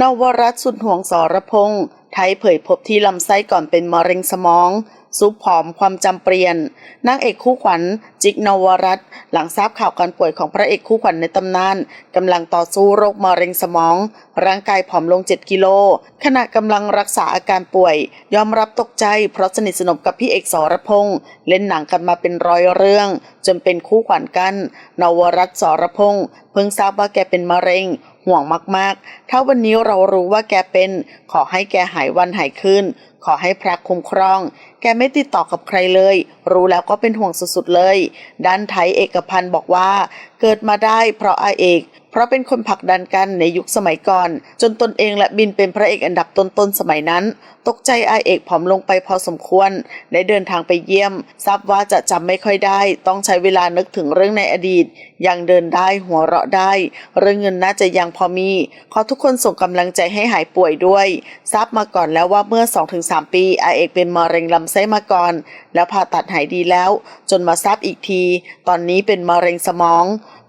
นวรัตน์สุดห่วงสรพงษ์ไทยเผยพบที่ลำไส้ก่อนเป็นมะเร็งสมองซุปผอมความจำเปลี่ยนนางเอกคู่ขวัญจิกนวรัตน์หลังทราบข่าวการป่วยของพระเอกคู่ขวัญในตำนานกำลังต่อสู้โรคมะเร็งสมอง ร่างกายผอมลง 7 กิโล ขณะกำลังรักษาอาการป่วย ยอมรับตกใจเพราะสนิทสนมกับพี่เอกสรพงษ์เล่นหนังกันมาเป็นร้อยเรื่อง จนเป็นคู่ขวัญกัน นวรัตน์สรพงษ์ พิ่งทราบว่าแกเป็นมะเร็ง ห่วงมากๆ ถ้าวันนี้เรารู้ว่าแกเป็น ขอให้แกหายวันหายคืนขอให้พระคุ้มครอง แกไม่ติดต่อกับใครเลย รู้แล้วก็เป็นห่วงสุดๆเลย ด้านไทยเอกพันธ์บอกว่า เกิดมาได้เพราะอาเอก ราะเป็นคนผลักดันกันในยุคสมัยก่อน จนตนเองและบินเป็นพระเอกอันดับต้นๆสมัยนั้น ตกใจอาเอกผอมลงไปพอสมควรได้เดินทางไปเยี่ยม ทราบว่าจะจำไม่ค่อยได้ ต้องใช้เวลานึกถึงเรื่องในอดีต ยังเดินได้หัวเราะได้ เรื่องเงินน่าจะยังพอมี ขอทุกคนส่งกำลังใจให้หายป่วยด้วย ทราบมาก่อนแล้วว่าเมื่อ 2-3 ปีอาเอกเป็นมะเร็งลำไส้มาก่อน แล้วผ่าตัดหายดีแล้ว จนมาทราบอีกที ตอนนี้เป็นมะเร็งสมอง